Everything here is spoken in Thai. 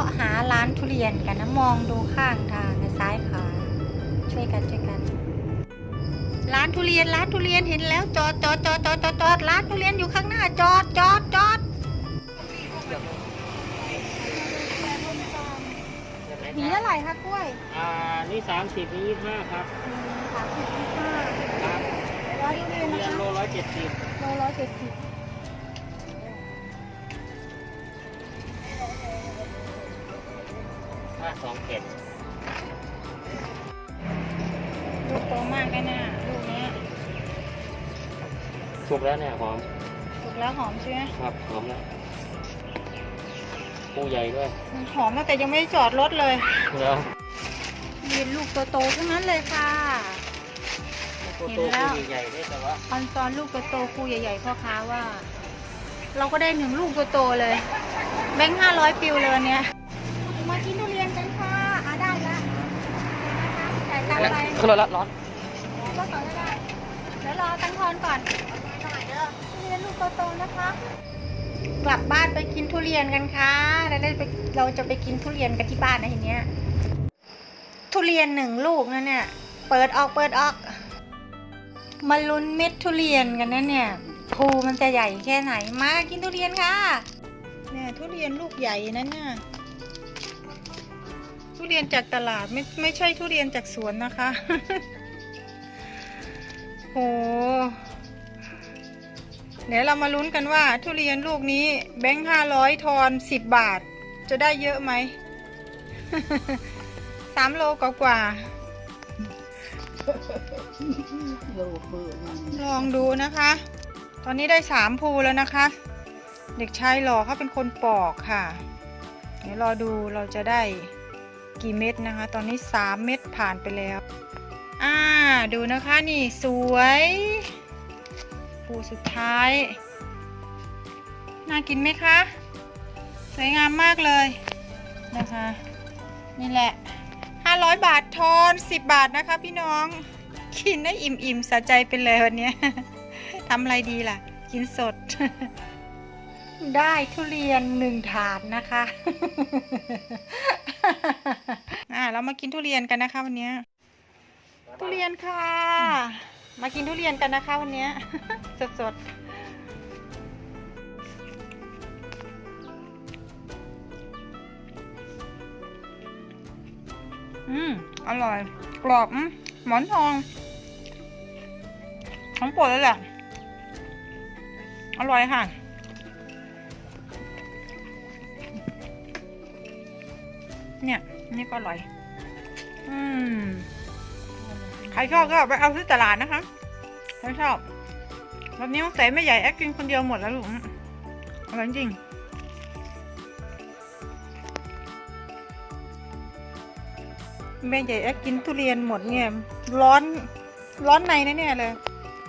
าะหาร้านทุเรียนกันนะมองดูข้างทางนะซ้ายขวาช่วยกันช่วยกัน ร้านทุเรียนร้านทุเรียนเห็นแล้วจอดจอดจอดจอดจอดจอดร้านทุเรียนอยู่ข้างหน้าจอดจอดจอดหวีเท่าไหร่คะกล้วย อ่า นี่สามสิบนี่ยี่ห้าครับสามสิบห้าครับร้อยทุเรียนนะเรียนคะโลร้อยเจ็ดสิบโลร้อยเจ็ดสิบ ห้าสองเจ็ดลูกโตมากเลยนะลูกเนี้ยถูกแล้วเนี่ยหอมสุกแล้วหอมใช่ไหมครับหอมแล้วปูใหญ่ด้วยมันหอมตั้งแต่ยังไม่ได้จอดรถเลยแล้วมีลูกโตๆทั้งนั้นเลยค่ะตัวเห็โตนแล้วปูใหญ่ๆด้วยแต่ว่าออนซอนลูกโตๆคูใหญ่ๆพ่อค้าว่า เราก็ได้หนึ่งลูกโตๆเลย แบงค์ห้าร้อยปิวเลยวันเนี้ยมากินทุเรียนกันค่ะอะได้ละนะคะ จ่ายตังค์ไปขึ้นรถละร้อนก็ต่อได้เดี๋ยวรอตังค์ทอนก่อนทุเรียนลูกโตๆนะคะ กลับบ้านไปกินทุเรียนกันค่ะแล้วได้ไปเราจะไปกินทุเรียนกันที่บ้านนะทีเนี้ย ทุเรียนหนึ่งลูกนะเนี่ย เปิดออกเปิดออก มาลุ้นเม็ดทุเรียนกันนะเนี่ยภูมันจะใหญ่แค่ไหน มากินทุเรียนค่ะ เนี่ยทุเรียนลูกใหญ่นะเนี่ย ทุเรียนจากตลาดไม่ไม่ใช่ทุเรียนจากสวนนะคะ โห เดี๋ยวเรามาลุ้นกันว่า ทุเรียนลูกนี้แบงค์ห้าร้อยทอนสิบบาท จะได้เยอะไหม สามโลกว่าๆลองดูนะคะ ตอนนี้ได้สามภูแล้วนะคะ เด็กชายหล่อเขาเป็นคนปอกค่ะ เดี๋ยวรอดูเราจะได้ กี่เม็ดนะคะ ตอนนี้สามเม็ดผ่านไปแล้ว อ่า ดูนะคะนี่สวยภูสุดท้าย น่ากินไหมคะ สวยงามมากเลยนะคะ นี่แหละ 500 บาททอน 10 บาทนะคะพี่น้องกินได้อิ่มๆสะใจไปเลยวันนี้ทำอะไรดีล่ะ กินสด ได้ทุเรียนหนึ่งถาดนะคะ อ่าเรามากินทุเรียนกันนะคะ วันนี้ทุเรียนค่ะ มากินทุเรียนกันนะคะ วันนี้ยสดอืมอร่อย กรอบหมอนทอง ของโปรดเลยแหละอร่อยค่ะ เนี่ยนี่ก็อร่อย อืมใครชอบก็ไปเอาที่ตลาดนะคะใครชอบแบบนี้ต้องใส่ไม่ใหญ่แอคกินคนเดียวหมดแล้วลูกอร่อยจริงแม่ใหญ่แอคกินทุเรียนหมดเนี่ยร้อนร้อนในแน่ๆเลย